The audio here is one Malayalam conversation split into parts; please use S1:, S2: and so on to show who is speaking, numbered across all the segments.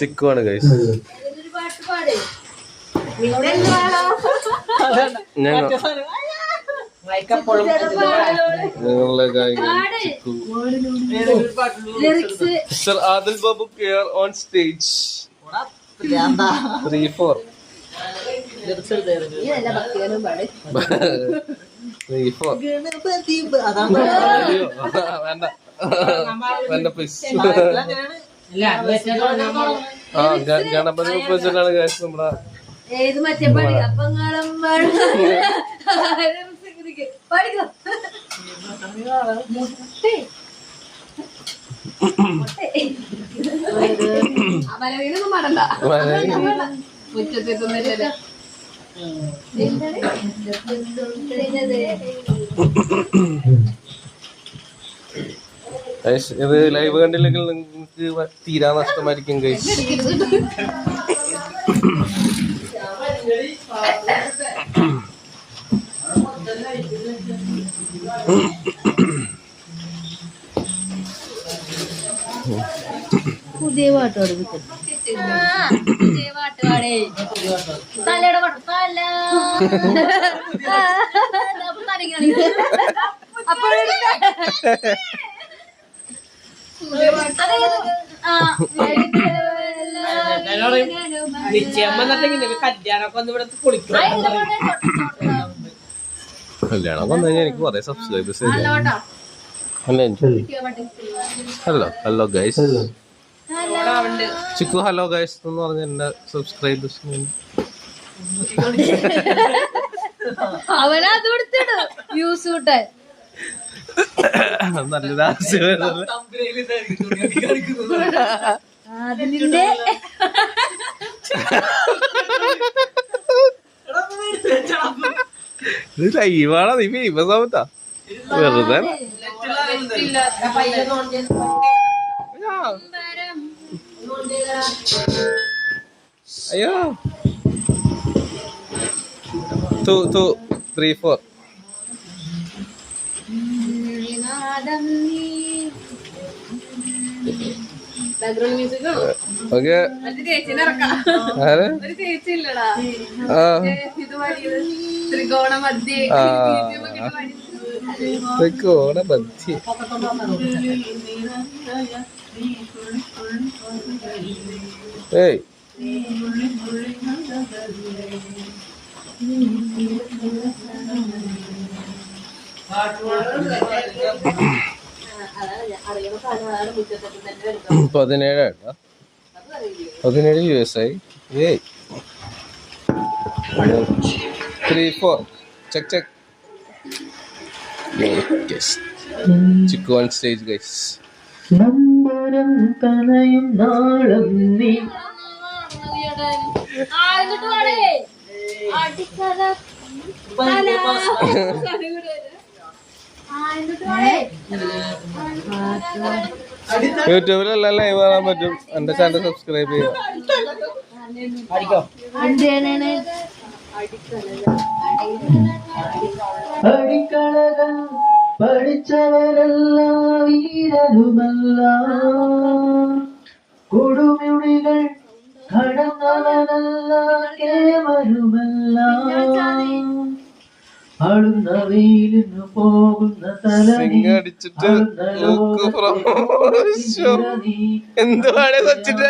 S1: ചിക്കുവാണ് guys mister Adil Babu care on stage. Three four three four വേണ്ട. ആ ഗണപതി വെച്ചിട്ടാണ് കാശ് നമ്മുടെ
S2: ഏത് മറ്റേ പാടി?
S1: ഇത് ലൈവ് കണ്ടില്ലെങ്കിൽ നിങ്ങൾക്ക് തീരാ നഷ്ടമായിരിക്കും ഗൈസ്
S2: പുതിയ പാട്ട് പഠിപ്പിച്ചു പുതിയ പാട്ട് പാടേ. തലയുടെ പാട്ട് തല അപ്പോൾ
S3: കല്യാണമൊക്കെ ഒന്ന് ഇവിടെ പൊളിക്കും
S1: കല്യാണം വന്നു കഴിഞ്ഞാൽ എനിക്ക് കുറെ സബ്സ്ക്രൈബേഴ്സ് അല്ല? Hello. Hello guys Chikku hello guys എന്ന് പറഞ്ഞ എന്റെ സബ്സ്ക്രൈബേഴ്സ്
S2: അവനത് കൊടുത്തിടും. വ്യൂസ് കൂട്ടാൻ
S1: നല്ലൊരു ആശയം
S2: അതിന്റെ
S1: ഇത് ലൈവാണ്? നീ ഫേമസ് ആവത്താ വെറുതെ? അയ്യോ. Two two three four
S2: background music ത്രികോണ മധ്യേ
S1: ബദ്ധി ഏയ്. പതിനേഴ് കേട്ടോ പതിനേഴ് യു എസ് ഐ ഏയ് three four check check Chikku on stage guys
S3: നമ്പരം തനയും നാളം നീ.
S2: ആ,
S1: യൂട്യൂബിലെല്ലാം ലൈവ് കാണാൻ പറ്റും. എന്റെ ചാനൽ സബ്സ്ക്രൈബ്
S3: വീരരുമല്ല. കൊടുമുടികൾ കടന്നവനല്ല കേവരുമല്ല
S1: അടിച്ചിട്ട് എന്തുവാണ് സച്ചിൻ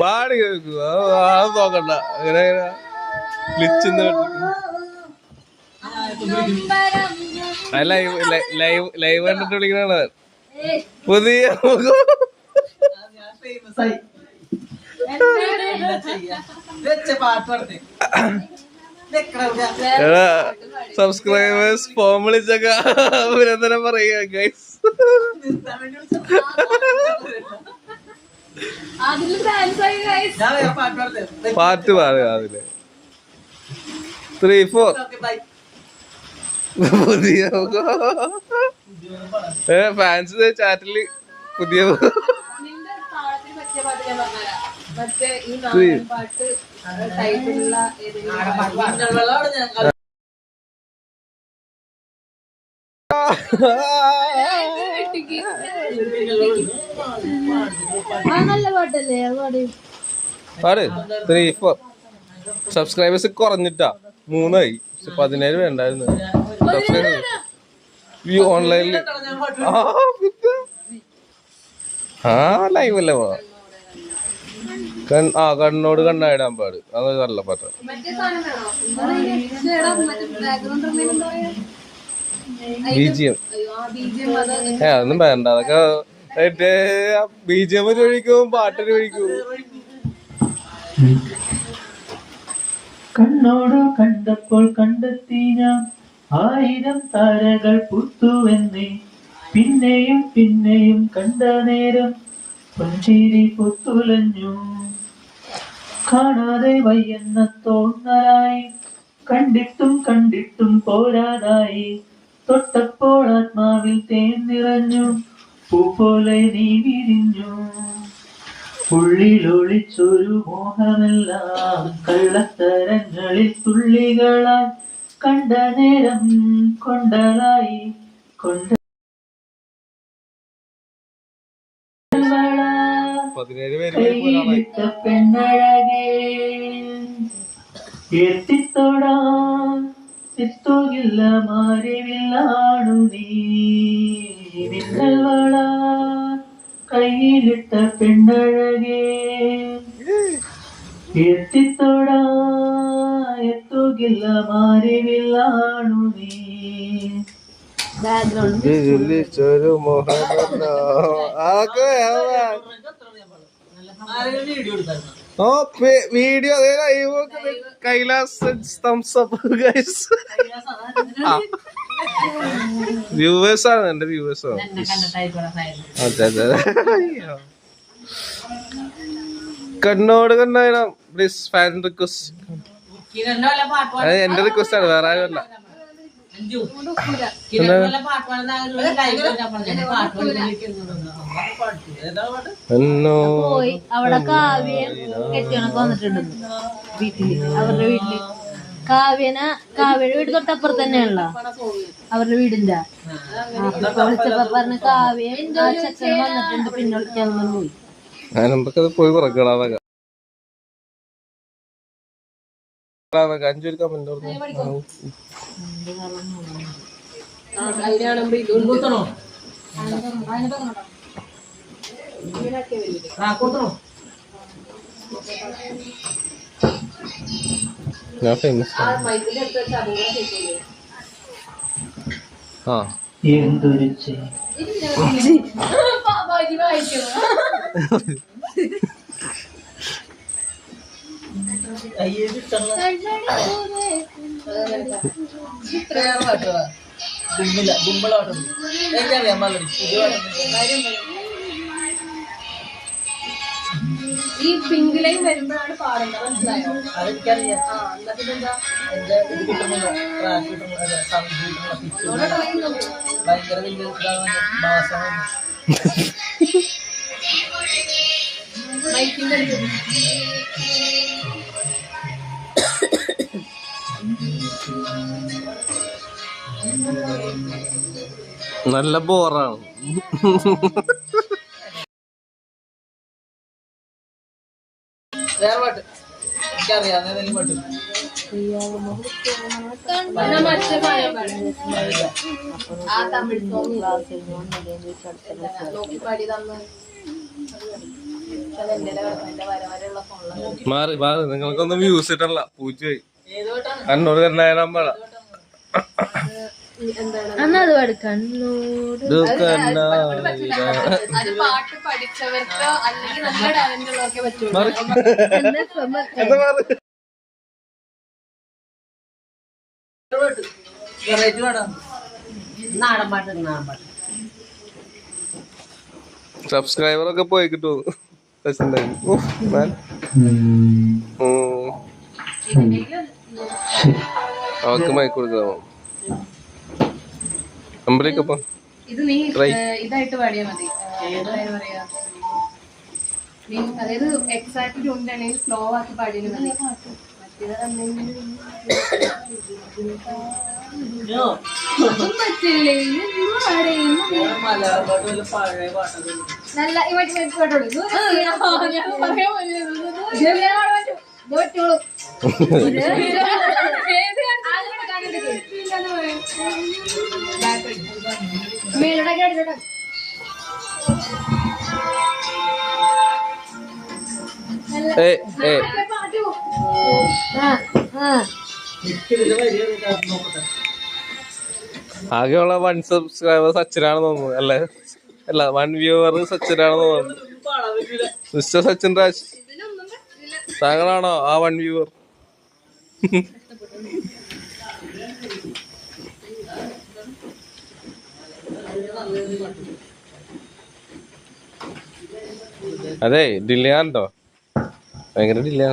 S1: പാടി കേൾക്കുക അത്. നോക്കണ്ട. അങ്ങനെ ലൈവ് ലൈവ് ലൈവ് കണ്ടിട്ട് വിളിക്കണ പുതിയ സബ്സ്ക്രൈബേഴ്സ് ഫോം വിളിച്ചൊക്കെ അഭിനന്ദനം പറയുക ഗൈസ്. പാട്ട് പാടുക അതിൽ. ത്രീ ഫോർ പുതിയ ഫാൻസ് ചാറ്റിൽ പുതിയ
S2: മറ്റേ ഈ നാടൻ പാട്ട് ഏതെങ്കിലും പാട്.
S1: ത്രീ ഫോർ സബ്സ്ക്രൈബേഴ്സ് കുറഞ്ഞിട്ടാ. മൂന്നായി. പക്ഷെ പതിനേഴ് വേണ്ടായിരുന്നു. സബ്സ്ക്രൈബേഴ്സ് ഓൺലൈനിൽ ആ ലൈവ് അല്ലേ പോ? കൺ- ആ കണ്ണോട് കണ്ണായിടാൻ പാട്. അത് നല്ല
S2: പാട്ട ബീജിയം.
S1: ഏ അതൊന്നും വേണ്ട. അതൊക്കെ മറ്റേ ബി ജി എമ്മിന് ഒഴിക്കും പാട്ടിന് ഒഴിക്കും.
S3: കണ്ണോടോ കണ്ടപ്പോൾ കണ്ടെത്തി ഞാൻ. ആയിരം താരകൾ പുത്തുവെന്നേ. പിന്നെയും പിന്നെയും കണ്ട നേരം. പുഞ്ചിരി പുത്തുലഞ്ഞു. കാണാതെ വയ്യെന്ന തോന്നലായി. കണ്ടിട്ടും കണ്ടിട്ടും പോരാതായി. തൊട്ടപ്പോൾ ആത്മാവിൽ തേൻ നിറഞ്ഞു പൂ പോലെ നീ വിരിഞ്ഞു. ഉള്ളിലൊളിച്ചൊരു മോഹമെല്ലാം കള്ളത്തരങ്ങളിൽ തുള്ളികളായി. കണ്ട നേരം കൊണ്ടലായി. കൊണ്ട
S1: പതിനേഴ് പേര് വരെ
S3: കയ്യിലിട്ട പെണ്ണഴകേ എത്തിത്തോടാ എത്തുകില്ല മാറിവില്ലാണു നീ മിന്നൽവള കയ്യിലിട്ട പെണ്ണഴകേ എത്തിത്തോടാ എത്തുകില്ല മാറിവില്ലാണു നീ
S2: ബാക്ക്ഗ്രൗണ്ട്
S1: ചൊരു മോഹനോ ആകെ ഓ വീഡിയോ അതേ live Kailas thumbs up guys viewers ആണ് എന്റെ വ്യൂവേഴ്സ് ആണ് അതെ അതെ. കണ്ണോട് കണ്ടായിരുന്നു പ്ലീസ് ഫാൻ റിക്വസ്റ്റ് അത് എന്റെ റിക്വസ്റ്റ് ആണ് വേറെ ആരും എന്നോ
S2: പോയി. അവിടെ കാവ്യ കെട്ടിയണക്ക് വന്നിട്ടുണ്ട്. വീട്ടിൽ അവരുടെ വീട്ടിൽ. കാവ്യന കാവ്യയുടെ വീട് തൊട്ടപ്പുറത്ത് തന്നെയാണല്ലോ. അവരുടെ വീടിന്റെ. വിളിച്ചപ്പോ പറഞ്ഞ കാവ്യ വന്നിട്ടുണ്ട് പിന്നെ വിളിക്കാൻ പോയി
S1: പോയി കുറക്കടാന്നൊക്കെ അഞ്ചൊരു കമന്റ് ഞാൻ ഫേമസ് ആ.
S3: എന്തൊരു ചെയ്
S2: ഈ പിങ്ക് ലൈൻ വരുമ്പോഴാണ് പാടേണ്ടത് മനസ്സിലായോ?
S4: ഭയങ്കര വലിയ മാസമാണ്
S2: മൈക്കിന്റെ വരെയുള്ള ബോറാണ്.
S1: മാറി മാറി. നിങ്ങൾക്കൊന്നും വ്യൂസ് ഇട്ടല്ല. പൂച്ചയായി
S4: അന്നൂർ പാട്ടാണ്?
S1: കണ്ണൂർ
S2: അത് കണ്ണൂട്
S5: പാട്ട് പഠിച്ചവർക്ക് അല്ലെങ്കിൽ നല്ല ടാലന്റ് ഉള്ളവർക്കേ പറ്റുള്ളൂ.
S1: സബ്സ്ക്രൈബർ ഒക്കെ പോയി കിട്ടും അവർക്ക് മൈക്ക് കൊടുക്കാമോ അമ്പലേക്കപ്പം
S5: ഇത് നീ ഇതായിട്ട് പാടിയാ മതി. പറയാ? നീ അതായത് എക്സാക്ട് ട്യൂണിലാണെങ്കിൽ സ്ലോ ആക്കി പാടിയാലും മതി. നല്ല മറ്റേ പാട്ടുള്ളൂ. ഞാൻ പറയാൻ പറ്റുള്ളൂ.
S1: ആകെയുള്ള വൺ സബ്സ്ക്രൈബർ സച്ചിനാണെന്ന് തോന്നുന്നു അല്ലേ? അല്ല വൺ വ്യൂവർ സച്ചിനാണെന്ന് തോന്നുന്നു. മിസ്റ്റർ സച്ചിൻ രാജ്. താങ്കളാണോ ആ വൺ വ്യൂവർ? അതെ ഡിലേ ഭയങ്കര ഡിലേ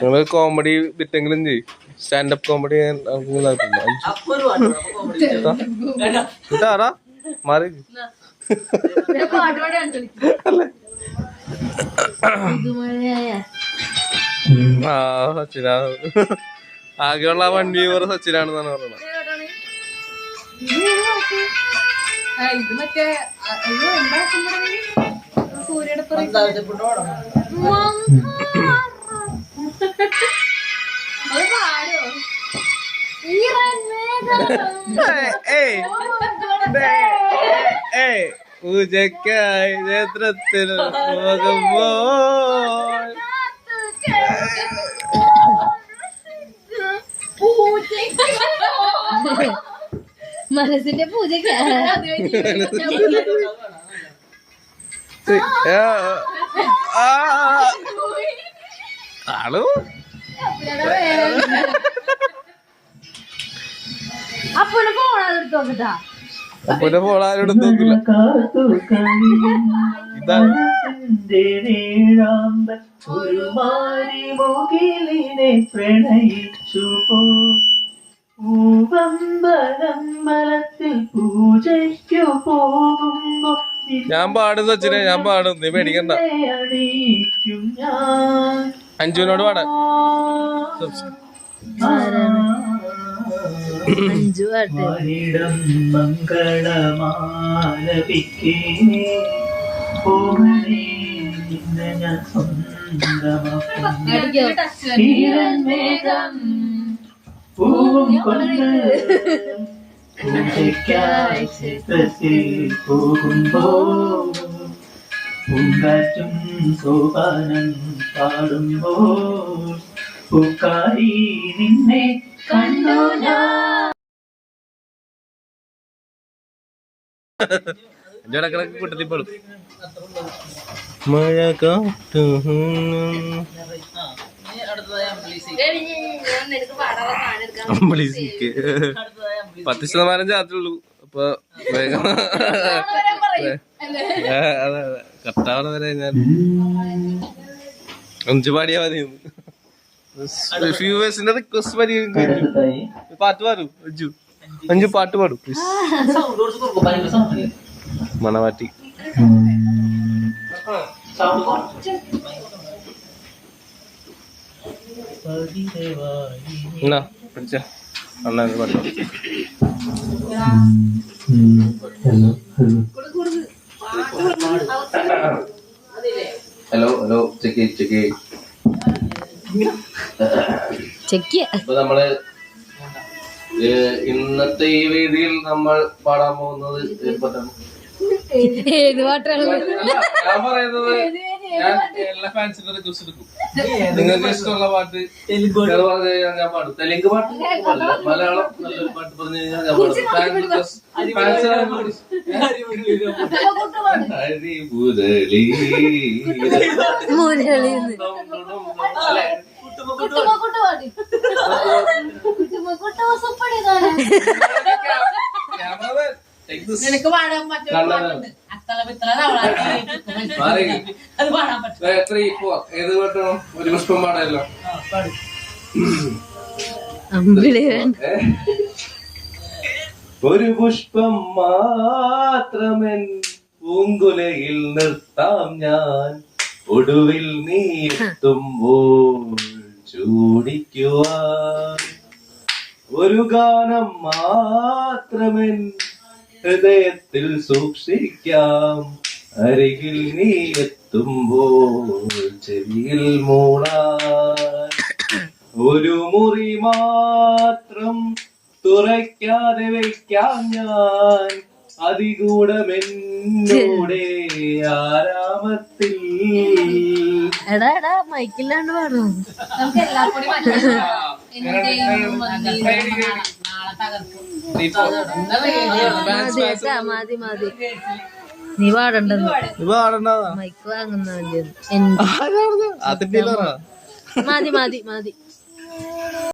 S1: നിങ്ങൾ കോമഡി ബിറ്റെങ്കിലും ചെയ്യും. സ്റ്റാൻഡപ്പ് കോമഡി ഇതാറാ മാറി. ആ സച്ചിനാ. ആകെയുള്ള വൺ വ്യൂവർ സച്ചിനാണെന്നാണ് പറയുന്നത്
S5: ഇത് മറ്റേ അയ്യോ എന്താ സൂര്യയുടെ
S1: പൂജയ്ക്കായി നേത്രത്തിൽ പോകുമ്പോൾ.
S2: മനസ്സിന്റെ പൂജക്ക്
S1: ആളു?
S2: അപ്പൊന്ന് ഫോണെടുത്ത് നോക്കട്ടാ
S1: അപ്പൊ ഫോൺ ആരോടും നോക്കില്ല. ഇതാണ്
S3: പ്രണയിച്ചു പോ
S1: ഞാൻ പാടും സച്ചിനെ ഞാൻ പാടും. നീ പേടിക്കണ്ട. അഞ്ജുവിനോട് പാടാൻ.
S2: അഞ്ചു പാട്ട്.
S3: പൂവും കൊണ്ട് പൂജയ്ക്കായി ചിത്രത്തിൽ പോകുമ്പോ പൂങ്കാറ്റും സോപാനം പാടുമ്പോ പൂക്കാരി നിന്നെ കണ്ടു ഞാൻ
S1: കൂട്ടത്തിൽ പാടും മഴ കാട്ടു പത്ത് ശതമാനം ചാത്തുള്ളൂ അപ്പൊ വേഗം. അതെ അതെ കട്ടാവണ വരെ ഞാൻ അഞ്ചു പാടിയാ മതി. ഫ്യൂവേഴ്സിന്റെ റിക്വസ്റ്റ് പരിഗണിക്കും പാട്ട് പാടും അഞ്ചു അഞ്ചു പാട്ട് പാടും പ്ലീസ്. മണവാട്ടി.
S4: സൗണ്ട്.
S1: എന്നാ അണ്ണാ പാട്ട് പാടും
S3: ഹലോ ഹലോ
S1: ചെക്കി ചെക്കി
S2: ചെക്ക്.
S1: അപ്പൊ നമ്മൾ ഇന്നത്തെ ഈ വേദിയിൽ നമ്മൾ പാടാൻ പോകുന്നത്
S2: ഏത് പാട്ടാണ്?
S1: ഞാൻ പറയുന്നത് ഞാൻ എല്ലാ ഫാൻസിന്റെ റിക്വസ്റ്റ് എടുക്കും. നിങ്ങൾക്ക് ഇഷ്ടമുള്ള പാട്ട്
S4: തെലുങ്ക്
S1: ഞാൻ പറഞ്ഞു കഴിഞ്ഞാൽ ഞാൻ പാടും. തെലുങ്ക് പാട്ട്. മലയാളം നല്ലൊരു പാട്ട് പറഞ്ഞു കഴിഞ്ഞാൽ ഞാൻ പാടും. ഫാൻ റിക്വസ്റ്റ് അരിമുരളി
S2: മുരളിന്ന്
S1: അല്ലെ.
S4: നിനക്ക് പാടാൻ പറ്റും
S1: ഒരു പുഷ്പം പാടാമല്ലോ
S2: അമ്പിളി
S1: ഒരു പുഷ്പം മാത്രമൻ പൂങ്കുലയിൽ നിർത്താം ഞാൻ. ഒടുവിൽ നീ എത്തുമ്പോൾ ചൂടിക്കുവാൻ. ഒരു ഗാനം മാത്രമെൻ ഹൃദയത്തിൽ സൂക്ഷിക്കാം. അരികിൽ നീ എത്തുമ്പോൾ ചെവിയിൽ മൂടാ ഒരു മുറി മാത്രം തുറയ്ക്കാതെ വയ്ക്കാം ഞാൻ. അതികൂടമെന്നോടെ ആരാമത്തിൽ.
S2: എടാ എടാ മൈക്കില്ലാണ്ട് പാടും?
S5: നമുക്ക് എല്ലാം കൂടി
S2: മതി മതി നീ പാടണ്ടെന്ന് മൈക്ക് മതി മതി മതി